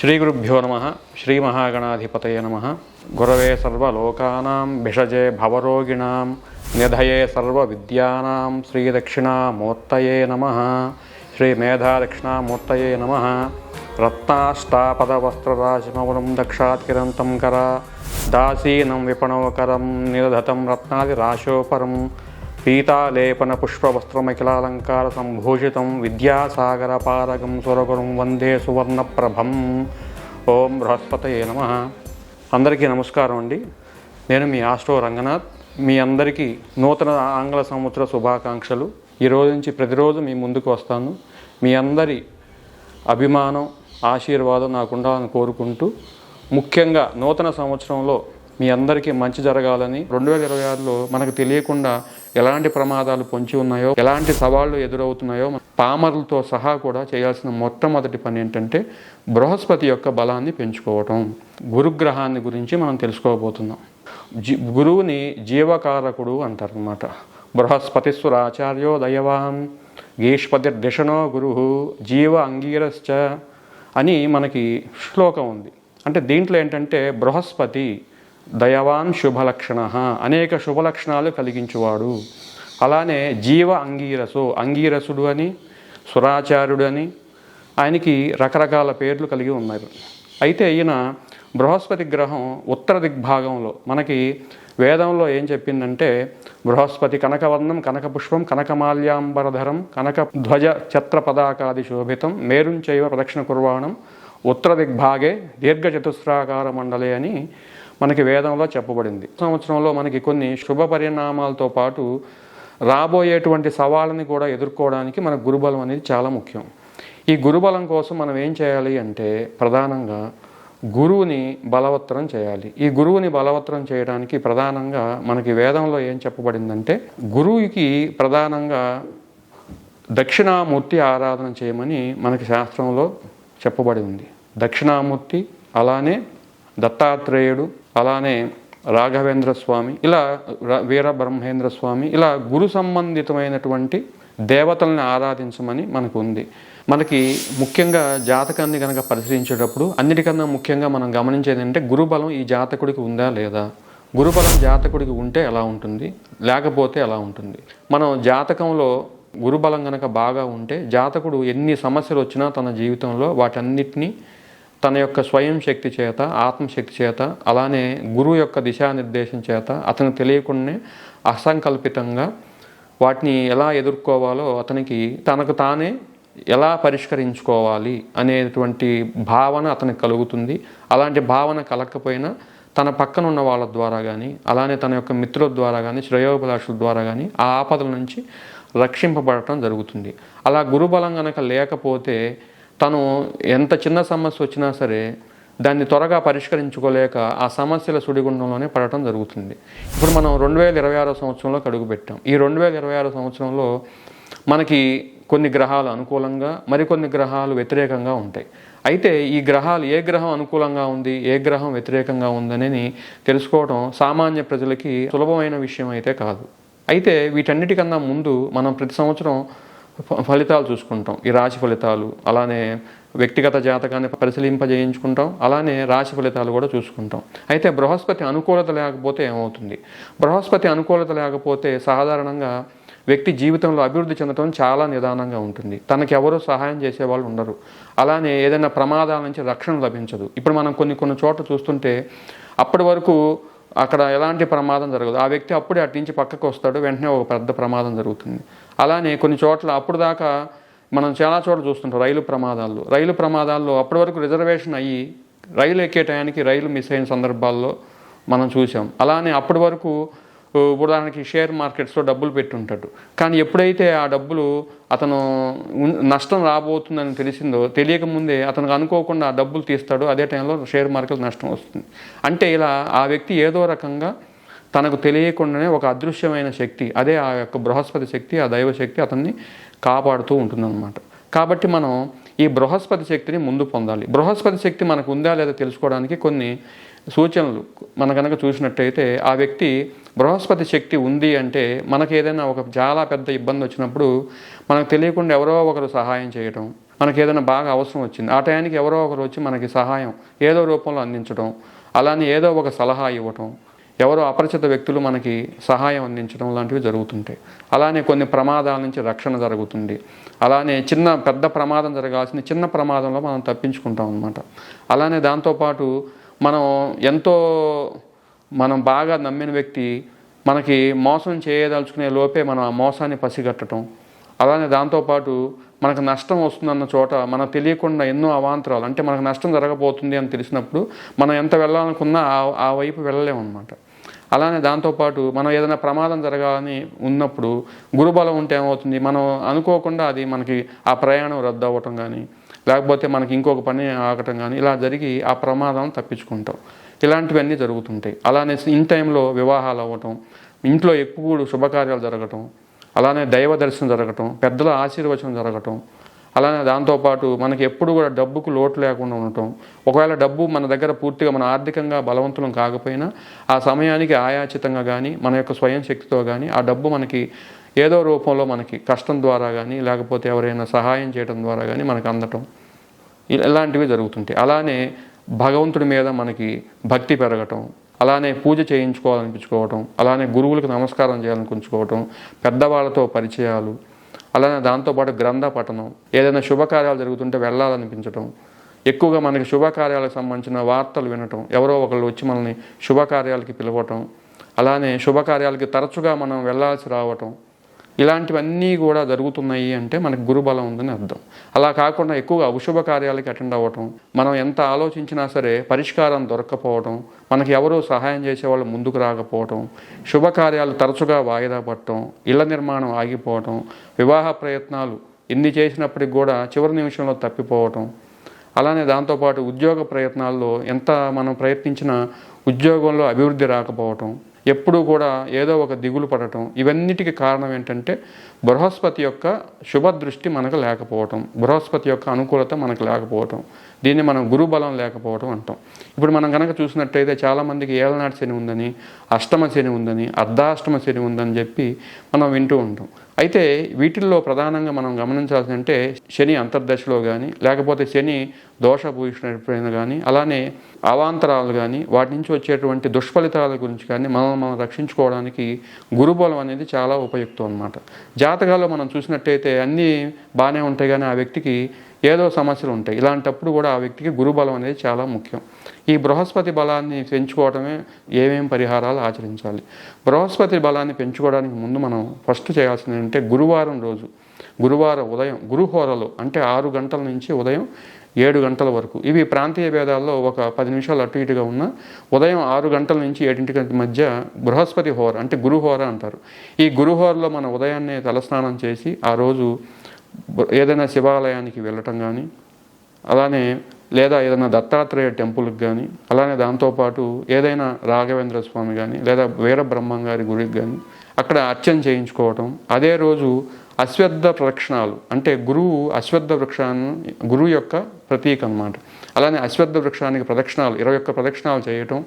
శ్రీగురుభ్యో నమ శ్రీమహాగణాధిపతయ నమ. గురవే సర్వలోకానాం భిషజే భవరోగిణాం నిధయే సర్వ విద్యానాం శ్రీదక్షిణామూర్తయే నమ. శ్రీ మేధాదక్షిణామూర్తయే నమ. రత్నాష్టాపదవస్త్రరాశిమౌనం దక్షాత్కిరంతం కర దాసీనం విపణోకరం నిరధతం రత్నాదిరాశోపరం పీతాలేపన పుష్పవస్త్రమఖిలాలంకార సంభూషితం విద్యాసాగరపారగం సురగురం వందే సువర్ణప్రభం. ఓం బృహస్పతయే నమ. అందరికీ నమస్కారం అండి. నేను మీ ఆస్ట్రో రంగనాథ్. మీ అందరికీ నూతన ఆంగ్ల సంవత్సర శుభాకాంక్షలు. ఈ రోజు నుంచి ప్రతిరోజు మీ ముందుకు వస్తాను. మీ అందరి అభిమానం ఆశీర్వాదం నాకు ఉండాలని కోరుకుంటూ ముఖ్యంగా నూతన సంవత్సరంలో మీ అందరికీ మంచి జరగాలని రెండు వేల ఇరవై ఆరులో మనకు తెలియకుండా ఎలాంటి ప్రమాదాలు పొంచి ఉన్నాయో ఎలాంటి సవాళ్ళు ఎదురవుతున్నాయో పామరులతో సహా కూడా చేయాల్సిన మొట్టమొదటి పని ఏంటంటే బృహస్పతి యొక్క బలాన్ని పెంచుకోవటం. గురుగ్రహాన్ని గురించి మనం తెలుసుకోబోతున్నాం. జీ గురువుని జీవకారకుడు అంటారనమాట బృహస్పతిస్వరాచార్యో దయవాన్ గీష్పతిర్దిశనో గురు జీవ అంగీరశ్చ అని మనకి శ్లోకం ఉంది. అంటే దీంట్లో ఏంటంటే బృహస్పతి దయవాన్ శుభలక్షణ. అనేక శుభలక్షణాలు కలిగించువాడు. అలానే జీవ అంగీరసు అంగీరసుడు అని సురాచార్యుడు అని ఆయనకి రకరకాల పేర్లు కలిగి ఉన్నారు. అయితే ఈయన బృహస్పతి గ్రహం ఉత్తర దిగ్భాగంలో మనకి వేదంలో ఏం చెప్పిందంటే బృహస్పతి కనకవర్ణం కనకపుష్పం కనకమాల్యాంబరధరం కనక ధ్వజ ఛత్ర పదాకాది శోభితం మేరుంచైవ ప్రదక్షిణ కుర్వాణం ఉత్తర దిగ్భాగే దీర్ఘచతుస్రాకార మండలే అని మనకి వేదంలో చెప్పబడింది. సంవత్సరంలో మనకి కొన్ని శుభ పరిణామాలతో పాటు రాబోయేటువంటి సవాళ్ళని కూడా ఎదుర్కోవడానికి మన గురుబలం అనేది చాలా ముఖ్యం. ఈ గురుబలం కోసం మనం ఏం చేయాలి అంటే ప్రధానంగా గురువుని బలవత్తరం చేయాలి. ఈ గురువుని బలవత్తరం చేయడానికి ప్రధానంగా మనకి వేదంలో ఏం చెప్పబడిందంటే గురువుకి ప్రధానంగా దక్షిణామూర్తి ఆరాధన చేయమని మనకి శాస్త్రంలో చెప్పబడి ఉంది. దక్షిణామూర్తి అలానే దత్తాత్రేయుడు అలానే రాఘవేంద్ర స్వామి ఇలా వీర బ్రహ్మేంద్ర స్వామి ఇలా గురు సంబంధితమైనటువంటి దేవతల్ని ఆరాధించమని మనకు ఉంది మనకి ముఖ్యంగా జాతకాన్ని కనుక పరిశీలించేటప్పుడు అన్నిటికన్నా ముఖ్యంగా మనం గమనించేది అంటే గురుబలం ఈ జాతకుడికి ఉందా లేదా? గురుబలం జాతకుడికి ఉంటే ఎలా ఉంటుంది? లేకపోతే ఎలా ఉంటుంది? మనం జాతకంలో గురుబలం కనుక బాగా ఉంటే జాతకుడు ఎన్ని సమస్యలు వచ్చినా తన జీవితంలో వాటన్నిటినీ తన యొక్క స్వయం శక్తి చేత ఆత్మశక్తి చేత అలానే గురువు యొక్క దిశానిర్దేశం చేత అతనికి తెలియకుండానే అసంకల్పితంగా వాటిని ఎలా ఎదుర్కోవాలో అతనికి తనకు తానే ఎలా పరిష్కరించుకోవాలి అనేటువంటి భావన అతనికి కలుగుతుంది. అలాంటి భావన కలగకపోయినా తన పక్కన ఉన్న వాళ్ళ ద్వారా కానీ అలానే తన యొక్క మిత్రుల ద్వారా కానీ శ్రేయోభిలాషుల ద్వారా కానీ ఆ ఆపదల నుంచి రక్షింపబడటం జరుగుతుంది. అలా గురుబలం కనుక లేకపోతే తను ఎంత చిన్న సమస్య వచ్చినా సరే దాన్ని త్వరగా పరిష్కరించుకోలేక ఆ సమస్యల సుడిగుండంలోనే పడటం జరుగుతుంది. ఇప్పుడు మనం రెండు వేల ఇరవై ఆరో సంవత్సరంలో అడుగుపెట్టాం. ఈ రెండు వేల ఇరవై ఆరో సంవత్సరంలో మనకి కొన్ని గ్రహాలు అనుకూలంగా మరికొన్ని గ్రహాలు వ్యతిరేకంగా ఉంటాయి. అయితే ఈ గ్రహాలు ఏ గ్రహం అనుకూలంగా ఉంది ఏ గ్రహం వ్యతిరేకంగా ఉందనేది తెలుసుకోవడం సామాన్య ప్రజలకి సులభమైన విషయం అయితే కాదు. అయితే వీటన్నిటికన్నా ముందు మనం ప్రతి సంవత్సరం ఫలితాలు చూసుకుంటాం. ఈ రాశి ఫలితాలు అలానే వ్యక్తిగత జాతకాన్ని పరిశీలింపజేయించుకుంటాం అలానే రాశి ఫలితాలు కూడా చూసుకుంటాం. అయితే బృహస్పతి అనుకూలత లేకపోతే ఏమవుతుంది? బృహస్పతి అనుకూలత లేకపోతే సాధారణంగా వ్యక్తి జీవితంలో అభివృద్ధి చెందడం చాలా నిదానంగా ఉంటుంది. తనకి ఎవరూ సహాయం చేసేవాళ్ళు ఉండరు. అలానే ఏదైనా ప్రమాదాల నుంచి రక్షణ లభించదు. ఇప్పుడు మనం కొన్ని కొన్ని చోట్ల చూస్తుంటే అప్పటి వరకు అక్కడ ఎలాంటి ప్రమాదం జరగదు. ఆ వ్యక్తి అప్పుడే అటు నుంచి పక్కకు వస్తాడు వెంటనే ఒక పెద్ద ప్రమాదం జరుగుతుంది. అలానే కొన్ని చోట్ల అప్పుడు దాకా మనం చాలా చోట్ల చూస్తుంటాం రైలు ప్రమాదాల్లో. రైలు ప్రమాదాల్లో అప్పటి వరకు రిజర్వేషన్ అయ్యి రైలు ఎక్కే టయానికి రైలు మిస్ అయిన సందర్భాల్లో మనం చూసాం అలానే అప్పటి వరకు ఉదాహరణకి షేర్ మార్కెట్స్లో డబ్బులు పెట్టుంటాడు. కానీ ఎప్పుడైతే ఆ డబ్బులు అతను నష్టం రాబోతుందని తెలిసిందో తెలియకముందే అతనికి అనుకోకుండా ఆ డబ్బులు తీస్తాడు అదే టైంలో షేర్ మార్కెట్ నష్టం వస్తుంది. అంటే ఇలా ఆ వ్యక్తి ఏదో రకంగా తనకు తెలియకుండానే ఒక అదృశ్యమైన శక్తి అదే ఆ యొక్క బృహస్పతి శక్తి ఆ దైవ శక్తి అతన్ని కాపాడుతూ ఉంటుందన్నమాట. కాబట్టి మనం ఈ బృహస్పతి శక్తిని ముందు పొందాలి. బృహస్పతి శక్తి మనకు ఉందా లేదా తెలుసుకోవడానికి కొన్ని సూచనలు మన కనుక చూసినట్టయితే ఆ వ్యక్తి బృహస్పతి శక్తి ఉంది అంటే మనకు ఏదైనా ఒక చాలా పెద్ద ఇబ్బంది వచ్చినప్పుడు మనకు తెలియకుండా ఎవరో ఒకరు సహాయం చేయటం మనకి ఏదైనా బాగా అవసరం వచ్చింది ఆ టయానికి ఎవరో ఒకరు వచ్చి మనకి సహాయం ఏదో రూపంలో అందించడం అలానే ఏదో ఒక సలహా ఇవ్వటం ఎవరో అపరిచిత వ్యక్తులు మనకి సహాయం అందించడం లాంటివి జరుగుతుంటాయి. అలానే కొన్ని ప్రమాదాల నుంచి రక్షణ జరుగుతుంది. అలానే చిన్న పెద్ద ప్రమాదం జరగాల్సిన చిన్న ప్రమాదంలో మనం తప్పించుకుంటాం అనమాట అలానే దాంతోపాటు మనం ఎంతో మనం బాగా నమ్మిన వ్యక్తి మనకి మోసం చేయదలుచుకునే లోపే మనం ఆ మోసాన్ని పసిగట్టడం. అలానే దాంతోపాటు మనకు నష్టం వస్తుందన్న చోట మనకు తెలియకుండా ఎన్నో అవాంతరాలు అంటే మనకు నష్టం జరగబోతుంది అని తెలిసినప్పుడు మనం ఎంత వెళ్ళాలనుకున్నా ఆ ఆ వైపు వెళ్ళలేమన్నమాట అలానే దాంతోపాటు మనం ఏదైనా ప్రమాదం జరగాలని ఉన్నప్పుడు గురుబలం ఉంటే ఏమవుతుంది? మనం అనుకోకుండా అది మనకి ఆ ప్రయాణం రద్దు అవ్వటం కానీ లేకపోతే మనకి ఇంకొక పని ఆగటం కానీ ఇలా జరిగి ఆ ప్రమాదం తప్పించుకుంటాం. ఇలాంటివన్నీ జరుగుతుంటాయి. అలానే ఇన్ టైంలో వివాహాలు అవ్వటం ఇంట్లో ఎక్కువ శుభకార్యాలు జరగటం అలానే దైవ దర్శనం జరగటం పెద్దల ఆశీర్వచనం జరగటం అలానే దాంతోపాటు మనకి ఎప్పుడు కూడా డబ్బుకు లోటు లేకుండా ఉండటం. ఒకవేళ డబ్బు మన దగ్గర పూర్తిగా మన ఆర్థికంగా బలవంతులం కాకపోయినా ఆ సమయానికి ఆయాచితంగా కానీ మన యొక్క స్వయం శక్తితో కానీ ఆ డబ్బు మనకి ఏదో రూపంలో మనకి కష్టం ద్వారా కానీ లేకపోతే ఎవరైనా సహాయం చేయడం ద్వారా కానీ మనకు అందటం. ఇలాంటివి జరుగుతుంటాయి. అలానే భగవంతుడి మీద మనకి భక్తి పెరగటం అలానే పూజ చేయించుకోవాలనిపించుకోవటం అలానే గురువులకు నమస్కారం చేయాలనుకుంచుకోవటం పెద్దవాళ్ళతో పరిచయాలు అలానే దాంతోపాటు గ్రంథ పఠనం ఏదైనా శుభకార్యాలు జరుగుతుంటే వెళ్ళాలనిపించటం ఎక్కువగా మనకి శుభకార్యాలకు సంబంధించిన వార్తలు వినటం ఎవరో ఒకళ్ళు వచ్చి మనల్ని శుభకార్యాలకి పిలవటం అలానే శుభకార్యాలకి తరచుగా మనం వెళ్ళాల్సి రావటం ఇలాంటివన్నీ కూడా జరుగుతున్నాయి అంటే మనకు గురుబలం ఉందని అర్థం. అలా కాకుండా ఎక్కువగా అశుభ కార్యాలకి అటెండ్ అవ్వటం మనం ఎంత ఆలోచించినా సరే పరిష్కారం దొరక్కపోవటం మనకి ఎవరూ సహాయం చేసేవాళ్ళు ముందుకు రాకపోవటం శుభకార్యాలు తరచుగా వాయిదా పడటం ఇళ్ళ నిర్మాణం ఆగిపోవటం వివాహ ప్రయత్నాలు ఎన్ని చేసినప్పటికి కూడా చివరి నిమిషంలో తప్పిపోవటం. అలానే దాంతోపాటు ఉద్యోగ ప్రయత్నాల్లో ఎంత మనం ప్రయత్నించినా ఉద్యోగంలో అభివృద్ధి రాకపోవటం. ఎప్పుడూ కూడా ఏదో ఒక దిగులు పడటం ఇవన్నిటికీ కారణం ఏంటంటే బృహస్పతి యొక్క శుభ దృష్టి మనకు లేకపోవటం బృహస్పతి యొక్క అనుకూలత మనకు లేకపోవటం దీన్ని మనం గురుబలం లేకపోవటం అంటాం. ఇప్పుడు మనం కనుక చూసినట్టయితే చాలామందికి ఏలనాటి శని ఉందని అష్టమ శని ఉందని అర్ధాష్టమ శని ఉందని చెప్పి మనం వింటూ ఉంటాం. అయితే వీటిల్లో ప్రధానంగా మనం గమనించాల్సి అంటే శని అంతర్దశలో కానీ లేకపోతే శని దోషభూషణ కానీ అలానే అవాంతరాలు కానీ వాటి నుంచి వచ్చేటువంటి దుష్ఫలితాల గురించి కానీ మనం మనం రక్షించుకోవడానికి గురుబలం అనేది చాలా ఉపయుక్తం అనమాట జాతకాల్లో మనం చూసినట్టయితే అన్నీ బాగానే ఉంటాయి కానీ ఆ వ్యక్తికి ఏదో సమస్యలు ఉంటాయి. ఇలాంటప్పుడు కూడా ఆ వ్యక్తికి గురుబలం అనేది చాలా ముఖ్యం. ఈ బృహస్పతి బలాన్ని పెంచుకోవడమే ఏమేం పరిహారాలు ఆచరించాలి? బృహస్పతి బలాన్ని పెంచుకోవడానికి ముందు మనం ఫస్ట్ చేయాల్సింది ఏంటంటే గురువారం రోజు గురువారం ఉదయం గురుహోరలో అంటే ఆరు గంటల నుంచి ఉదయం ఏడు గంటల వరకు. ఇవి ప్రాంతీయ భేదాల్లో ఒక పది నిమిషాలు అటు ఇటుగా ఉన్న ఉదయం ఆరు గంటల నుంచి ఏడింటి గంటల మధ్య బృహస్పతి హోర అంటే గురుహోర అంటారు. ఈ గురుహోరలో మన ఉదయాన్నే తలస్నానం చేసి ఆ రోజు ఏదైనా శివాలయానికి వెళ్ళటం కానీ అలానే లేదా ఏదైనా దత్తాత్రేయ టెంపుల్కి కానీ అలానే దాంతోపాటు ఏదైనా రాఘవేంద్ర స్వామి కానీ లేదా వీరబ్రహ్మం గారి గుడికి కానీ అక్కడ అర్చన చేయించుకోవటం. అదే రోజు అశ్వద్ధ ప్రదక్షిణాలు. అంటే గురువు అశ్వద్ధ వృక్షాన్ని గురువు యొక్క ప్రతీక అన్నమాట. అలానే అశ్వద్ధ వృక్షానికి ప్రదక్షిణాలు ఇరవై ఒక్క ప్రదక్షిణాలు చేయటం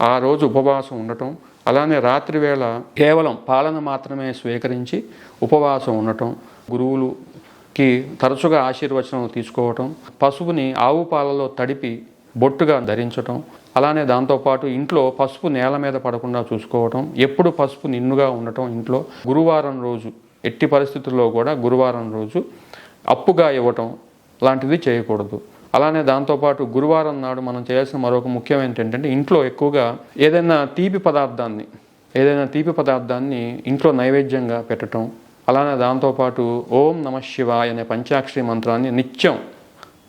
ఆ రోజు ఉపవాసం ఉండటం అలానే రాత్రి వేళ కేవలం పాలన మాత్రమే స్వీకరించి ఉపవాసం ఉండటం గురువులుకి తరచుగా ఆశీర్వచనం తీసుకోవటం పసుపుని ఆవు పాలలో తడిపి బొట్టుగా ధరించటం అలానే దాంతోపాటు ఇంట్లో పసుపు నేల మీద పడకుండా చూసుకోవటం ఎప్పుడు పసుపు నిన్నుగా ఉండటం ఇంట్లో గురువారం రోజు ఎట్టి పరిస్థితుల్లో కూడా గురువారం రోజు అప్పుగా ఇవ్వటం లాంటిది చేయకూడదు. అలానే దాంతోపాటు గురువారం నాడు మనం చేయాల్సిన మరొక ముఖ్యం ఏంటంటే ఇంట్లో ఎక్కువగా ఏదైనా తీపి పదార్థాన్ని ఏదైనా తీపి పదార్థాన్ని ఇంట్లో నైవేద్యంగా పెట్టడం అలానే దాంతోపాటు ఓం నమ శివాయ అనే పంచాక్షరి మంత్రాన్ని నిత్యం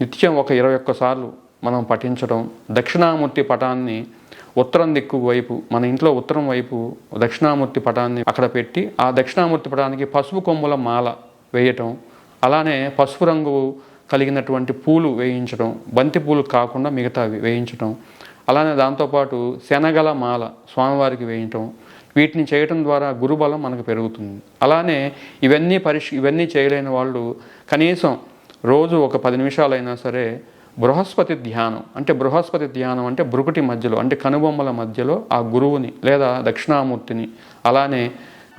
నిత్యం ఒక ఇరవై ఒక్కసార్లు మనం పఠించడం దక్షిణామూర్తి పటాన్ని ఉత్తరం దిక్కు వైపు మన ఇంట్లో ఉత్తరం వైపు దక్షిణామూర్తి పటాన్ని అక్కడ పెట్టి ఆ దక్షిణామూర్తి పటానికి పసుపు కొమ్ముల మాల వేయటం అలానే పసుపు రంగు కలిగినటువంటి పూలు వేయించడం బంతి పూలు కాకుండా మిగతావి వేయించడం అలానే దాంతోపాటు శనగల మాల స్వామివారికి వేయటం వీటిని చేయటం ద్వారా గురుబలం మనకు పెరుగుతుంది. అలానే ఇవన్నీ పరిష్ ఇవన్నీ చేయలేని వాళ్ళు కనీసం రోజు ఒక పది నిమిషాలైనా సరే బృహస్పతి ధ్యానం. అంటే బృహస్పతి ధ్యానం అంటే బ్రుకుటి మధ్యలో అంటే కనుబొమ్మల మధ్యలో ఆ గురువుని లేదా దక్షిణామూర్తిని అలానే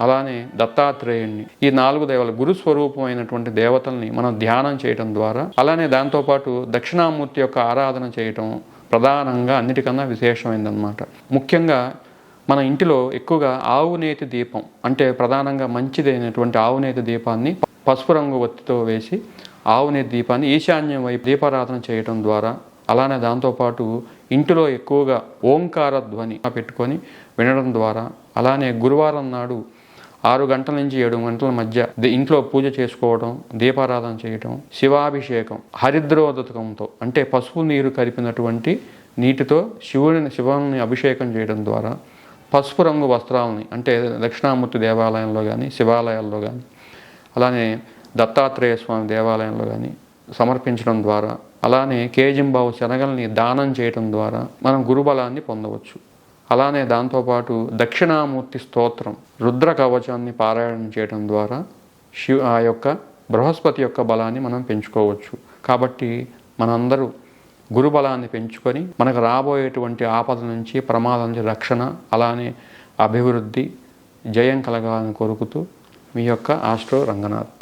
అలానే దత్తాత్రేయుణ్ణి. ఈ నాలుగు దేవతలు గురుస్వరూపమైనటువంటి దేవతల్ని మనం ధ్యానం చేయటం ద్వారా అలానే దాంతోపాటు దక్షిణామూర్తి యొక్క ఆరాధన చేయటం ప్రధానంగా అన్నిటికన్నా విశేషమైందనమాట ముఖ్యంగా మన ఇంటిలో ఎక్కువగా ఆవునేతి దీపం అంటే ప్రధానంగా మంచిదైనటువంటి ఆవునేతి దీపాన్ని పసుపు రంగు ఒత్తితో వేసి ఆవుని దీపాన్ని ఈశాన్యం వైపు దీపారాధన చేయటం ద్వారా అలానే దాంతోపాటు ఇంటిలో ఎక్కువగా ఓంకార ధ్వని పెట్టుకొని వినడం ద్వారా అలానే గురువారం నాడు ఆరు గంటల నుంచి ఏడు గంటల మధ్య ఇంట్లో పూజ చేసుకోవడం దీపారాధన చేయటం శివాభిషేకం హరిద్రోదకంతో అంటే పసుపు నీరు కలిపినటువంటి నీటితో శివుని శివుని అభిషేకం చేయడం ద్వారా పసుపు రంగు వస్త్రాలని అంటే దక్షిణామూర్తి దేవాలయంలో కానీ శివాలయాల్లో కానీ అలానే దత్తాత్రేయ స్వామి దేవాలయంలో కానీ సమర్పించడం ద్వారా అలానే కేజింబావు శనగల్ని దానం చేయటం ద్వారా మనం గురుబలాన్ని పొందవచ్చు. అలానే దాంతోపాటు దక్షిణామూర్తి స్తోత్రం రుద్ర కవచాన్ని పారాయణం చేయడం ద్వారా శివ ఆ యొక్క బృహస్పతి యొక్క బలాన్ని మనం పెంచుకోవచ్చు. కాబట్టి మనందరూ గురుబలాన్ని పెంచుకొని మనకు రాబోయేటువంటి ఆపద నుంచి ప్రమాదం నుంచి రక్షణ అలానే అభివృద్ధి జయం కలగాలని కోరుకుతూ మీ యొక్క ఆస్ట్రో రంగనాథ్.